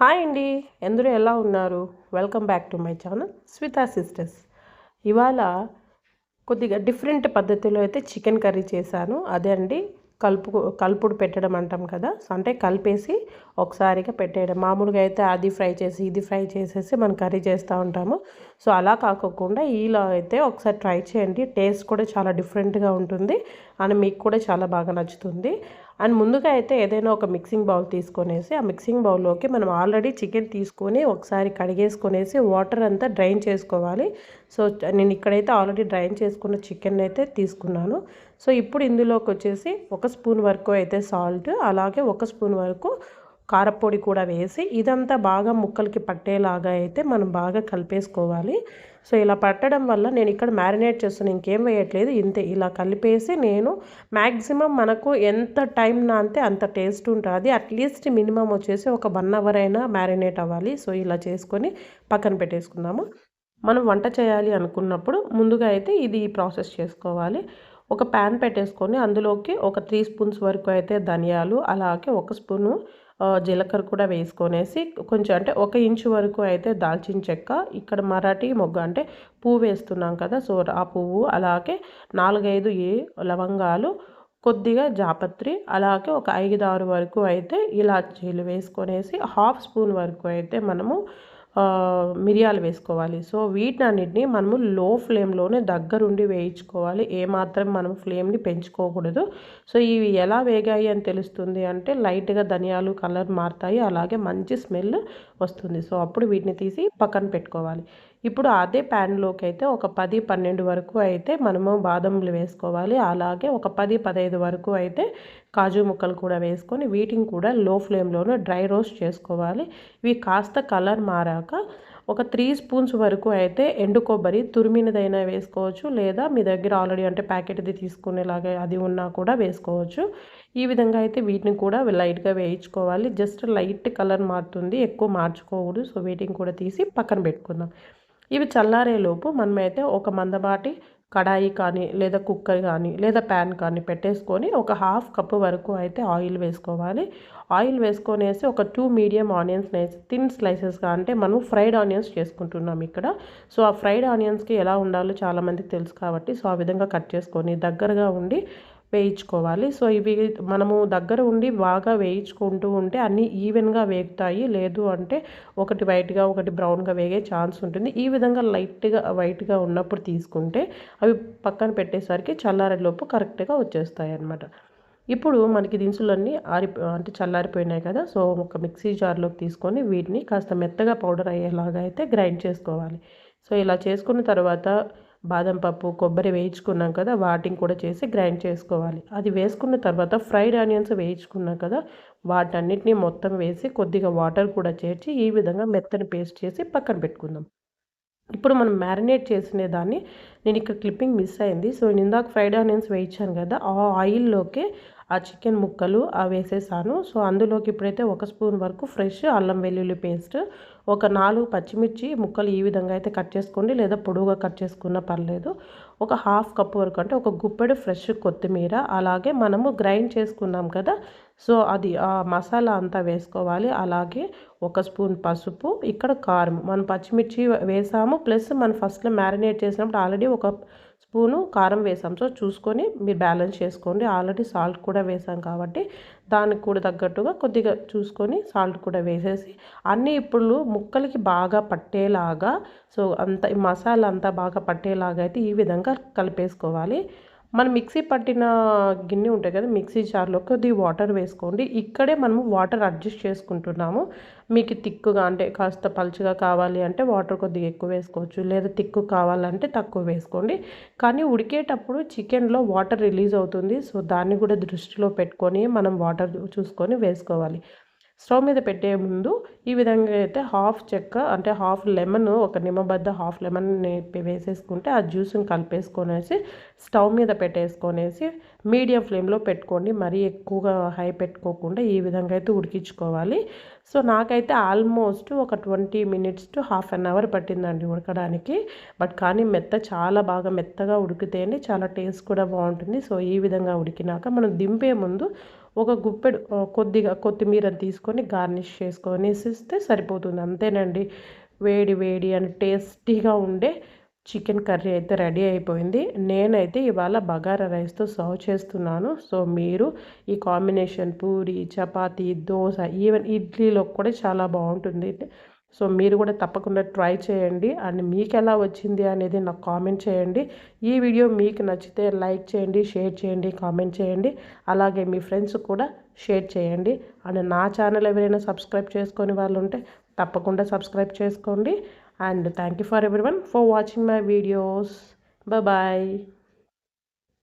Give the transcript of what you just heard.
Hi అండి. ఎందరూ ఎలా ఉన్నారు? Welcome back to my channel Swita sisters ఇవాళ కొద్దిగా డిఫరెంట్ పద్ధతిలో అయితే చికెన్ కర్రీ చేశాను. అదే అండి కలుపు కలుపుడు పెట్టడం అంటాం కదా. సో అంటే కలిపేసి ఒకసారిగా పెట్టేయడం. మామూలుగా అయితే అది ఫ్రై చేసి ఇది ఫ్రై చేసేసి మనం కర్రీ చేస్తూ ఉంటాము. సో అలా కాకుండా ఇలా అయితే ఒకసారి ట్రై చేయండి. టేస్ట్ కూడా చాలా డిఫరెంట్గా ఉంటుంది. అని మీకు కూడా చాలా బాగా నచ్చుతుంది. అండ్ ముందుగా అయితే ఏదైనా ఒక మిక్సింగ్ బౌల్ తీసుకొనేసి ఆ మిక్సింగ్ బౌల్లోకి మనం ఆల్రెడీ చికెన్ తీసుకొని ఒకసారి కడిగేసుకొనేసి వాటర్ అంతా డ్రైన్ చేసుకోవాలి. సో నేను ఇక్కడైతే ఆల్రెడీ డ్రైన్ చేసుకున్న చికెన్ అయితే తీసుకున్నాను. సో ఇప్పుడు ఇందులోకి వచ్చేసి ఒక స్పూన్ వరకు అయితే సాల్ట్ అలాగే ఒక స్పూన్ వరకు కారపొడి కూడా వేసి ఇదంతా బాగా ముక్కలకి పట్టేలాగా అయితే మనం బాగా కలిపేసుకోవాలి. సో ఇలా పట్టడం వల్ల నేను ఇక్కడ మ్యారినేట్ చేస్తాను ఇంకేం వేయట్లేదు. ఇంతే ఇలా కలిపేసి నేను మ్యాక్సిమం మనకు ఎంత టైం నాంతే అంత టేస్ట్ ఉంటుంది. అట్లీస్ట్ మినిమం వచ్చేసి ఒక వన్ అవర్ అయినా మ్యారినేట్ అవ్వాలి. సో ఇలా చేసుకొని పక్కన పెట్టేసుకుందాము. మనం వంట చేయాలి అనుకున్నప్పుడు ముందుగా అయితే ఇది ప్రాసెస్ చేసుకోవాలి. ఒక ప్యాన్ పెట్టేసుకొని అందులోకి ఒక త్రీ స్పూన్స్ వరకు అయితే ధనియాలు అలాగే ఒక స్పూను జీలకర్ర కూడా వేసుకొనేసి కొంచెం అంటే ఒక ఇంచు వరకు అయితే దాల్చిన చెక్క ఇక్కడ మరాఠీ మొగ్గ అంటే పువ్వు వేస్తున్నాం కదా సో ఆ పువ్వు అలాగే నాలుగైదు ఏ లవంగాలు కొద్దిగా జాపత్రి అలాగే ఒక ఐదు ఆరు వరకు అయితే ఇలాచీలు వేసుకొనేసి హాఫ్ స్పూన్ వరకు అయితే మనము మిరియాలు వేసుకోవాలి. సో వీటన్నిటిని మనము లో ఫ్లేమ్లోనే దగ్గరుండి వేయించుకోవాలి. ఏమాత్రం మనం ఫ్లేమ్ని పెంచుకోకూడదు. సో ఇవి ఎలా వేగాయి అని తెలుస్తుంది అంటే లైట్గా ధనియాలు కలర్ మారుతాయి. అలాగే మంచి స్మెల్ వస్తుంది. సో అప్పుడు వీటిని తీసి పక్కన పెట్టుకోవాలి. ఇప్పుడు అదే ప్యాన్లోకి అయితే ఒక పది పన్నెండు వరకు అయితే మనము బాదంలు వేసుకోవాలి. అలాగే ఒక పది పదహైదు వరకు అయితే కాజు ముక్కలు కూడా వేసుకొని వీటిని కూడా లో ఫ్లేమ్లోనే డ్రై రోస్ట్ చేసుకోవాలి. ఇవి కాస్త కలర్ మారాక ఒక త్రీ స్పూన్స్ వరకు అయితే ఎండు కొబ్బరి తురిమినదైనా వేసుకోవచ్చు. లేదా మీ దగ్గర ఆల్రెడీ అంటే ప్యాకెట్ది తీసుకునేలాగా అది ఉన్నా కూడా వేసుకోవచ్చు. ఈ విధంగా అయితే వీటిని కూడా లైట్గా వేయించుకోవాలి. జస్ట్ లైట్ కలర్ మారుతుంది. ఎక్కువ మార్చుకోకూడదు. సో వీటిని కూడా తీసి పక్కన పెట్టుకుందాం. ఇవి చల్లారేలోపు మనమైతే ఒక మందపాటి కడాయి కానీ లేదా కుక్కర్ కానీ లేదా ప్యాన్ కానీ పెట్టేసుకొని ఒక హాఫ్ కప్ వరకు అయితే ఆయిల్ వేసుకోవాలి. ఆయిల్ వేసుకొనేసి ఒక టూ మీడియం ఆనియన్స్ వేసి థిన్ స్లైసెస్గా అంటే మనం ఫ్రైడ్ ఆనియన్స్ చేసుకుంటున్నాం ఇక్కడ. సో ఆ ఫ్రైడ్ ఆనియన్స్కి ఎలా ఉండాలో చాలామందికి తెలుసు కాబట్టి సో ఆ విధంగా కట్ చేసుకొని దగ్గరగా ఉండి వేయించుకోవాలి. సో ఇవి మనము దగ్గర ఉండి బాగా వేయించుకుంటూ ఉంటే అన్నీ ఈవెన్గా వేగుతాయి. లేదు అంటే ఒకటి వైట్గా ఒకటి బ్రౌన్గా వేగే ఛాన్స్ ఉంటుంది. ఈ విధంగా లైట్గా వైట్గా ఉన్నప్పుడు తీసుకుంటే అవి పక్కన పెట్టేసరికి చల్లారేలోపు కరెక్ట్గా వచ్చేస్తాయి అన్నమాట ఇప్పుడు మనకి దినుసులన్నీ ఆరి అంటే చల్లారిపోయినాయి కదా. సో ఒక మిక్సీ జార్లోకి తీసుకొని వీటిని కాస్త మెత్తగా పౌడర్ అయ్యేలాగా అయితే గ్రైండ్ చేసుకోవాలి. సో ఇలా చేసుకున్న తర్వాత బాదం పప్పు కొబ్బరి వేయించుకున్నాం కదా వాటిని కూడా చేసి గ్రైండ్ చేసుకోవాలి. అది వేసుకున్న తర్వాత ఫ్రైడ్ ఆనియన్స్ వేయించుకున్నాం కదా వాటన్నిటిని మొత్తం వేసి కొద్దిగా వాటర్ కూడా చేర్చి ఈ విధంగా మెత్తని పేస్ట్ చేసి పక్కన పెట్టుకుందాం. ఇప్పుడు మనం మ్యారినేట్ చేసిన దాన్ని నేను ఇక్కడ క్లిప్పింగ్ మిస్ అయింది. సో నేను ఇందాక ఫ్రైడ్ ఆనియన్స్ వేయించాను కదా ఆ ఆయిల్లోకి ఆ చికెన్ ముక్కలు వేసేసాను. సో అందులోకి ఇప్పుడైతే ఒక స్పూన్ వరకు ఫ్రెష్ అల్లం వెల్లుల్లి పేస్ట్ ఒక నాలుగు పచ్చిమిర్చి ముక్కలు ఈ విధంగా అయితే కట్ చేసుకోండి. లేదా పొడవుగా కట్ చేసుకున్నా పర్లేదు. ఒక హాఫ్ కప్ వరకు అంటే ఒక గుప్పెడు ఫ్రెష్ కొత్తిమీర. అలాగే మనము గ్రైండ్ చేసుకున్నాం కదా సో అది ఆ మసాలా అంతా వేసుకోవాలి. అలాగే ఒక స్పూన్ పసుపు ఇక్కడ కారం. మనం పచ్చిమిర్చి వేసాము. ప్లస్ మనం ఫస్ట్లో మ్యారినేట్ చేసినప్పుడు ఆల్రెడీ ఒక స్పూను కారం వేసాం. సో చూసుకొని మీరు బ్యాలెన్స్ చేసుకోండి. ఆల్రెడీ సాల్ట్ కూడా వేసాం కాబట్టి దానికి కూడా తగ్గట్టుగా కొద్దిగా చూసుకొని సాల్ట్ కూడా వేసేసి అన్నీ ఇప్పుడు ముక్కలకి బాగా పట్టేలాగా సో అంత మసాలా అంతా బాగా పట్టేలాగా అయితే ఈ విధంగా కలిపేసుకోవాలి. మనం మిక్సీ పట్టిన గిన్నె ఉంటాయి కదా మిక్సీ జార్లో కొద్ది వాటర్ వేసుకోండి. ఇక్కడే మనము వాటర్ అడ్జస్ట్ చేసుకుంటున్నాము. మీకు తిక్కుగా అంటే కాస్త పలుచగా కావాలి అంటే వాటర్ కొద్దిగా ఎక్కువ వేసుకోవచ్చు లేదా తిక్కు కావాలంటే తక్కువ వేసుకోండి. కానీ ఉడికేటప్పుడు చికెన్లో వాటర్ రిలీజ్ అవుతుంది. సో దాన్ని కూడా దృష్టిలో పెట్టుకొని మనం వాటర్ చూసుకొని వేసుకోవాలి. స్టవ్ మీద పెట్టే ముందు ఈ విధంగా అయితే హాఫ్ చెక్క అంటే హాఫ్ లెమన్ ఒక నిమ్మబద్ద హాఫ్ లెమన్ వేసేసుకుంటే ఆ జ్యూస్ని కలిపేసుకొనేసి స్టవ్ మీద పెట్టేసుకొనేసి మీడియం ఫ్లేమ్లో పెట్టుకోండి. మరీ ఎక్కువగా హై పెట్టుకోకుండా ఈ విధంగా అయితే ఉడికించుకోవాలి. సో నాకైతే ఆల్మోస్ట్ ఒక twenty minutes to half an hour పట్టిందండి ఉడకడానికి. బట్ కానీ మెత్త చాలా బాగా మెత్తగా ఉడికితేనే చాలా టేస్ట్ కూడా బాగుంటుంది. సో ఈ విధంగా ఉడికినాక మనం దింపే ముందు ఒక గుప్పెడు కొద్దిగా కొత్తిమీర తీసుకొని గార్నిష్ చేసుకొని ఇస్తే సరిపోతుంది. అంతేనండి. వేడి వేడి అని టేస్టీగా ఉండే చికెన్ కర్రీ అయితే రెడీ అయిపోయింది. నేనైతే ఇవాళ బగారా రైస్తో సర్వ్ చేస్తున్నాను. సో మీరు ఈ కాంబినేషన్ పూరి చపాతీ దోశ ఈవెన్ ఇడ్లీలో కూడా చాలా బాగుంటుంది. సో మీరు కూడా తప్పకుండా ట్రై చేయండి. అండ్ మీకు ఎలా వచ్చింది అనేది నాకు కామెంట్ చేయండి. ఈ వీడియో మీకు నచ్చితే లైక్ చేయండి షేర్ చేయండి కామెంట్ చేయండి. అలాగే మీ ఫ్రెండ్స్ కూడా షేర్ చేయండి. అండ్ నా ఛానల్ ఎవరైనా సబ్స్క్రైబ్ చేసుకొని వాళ్ళు ఉంటే తప్పకుండా సబ్స్క్రైబ్ చేసుకోండి. And thank you for everyone for watching my videos bye bye.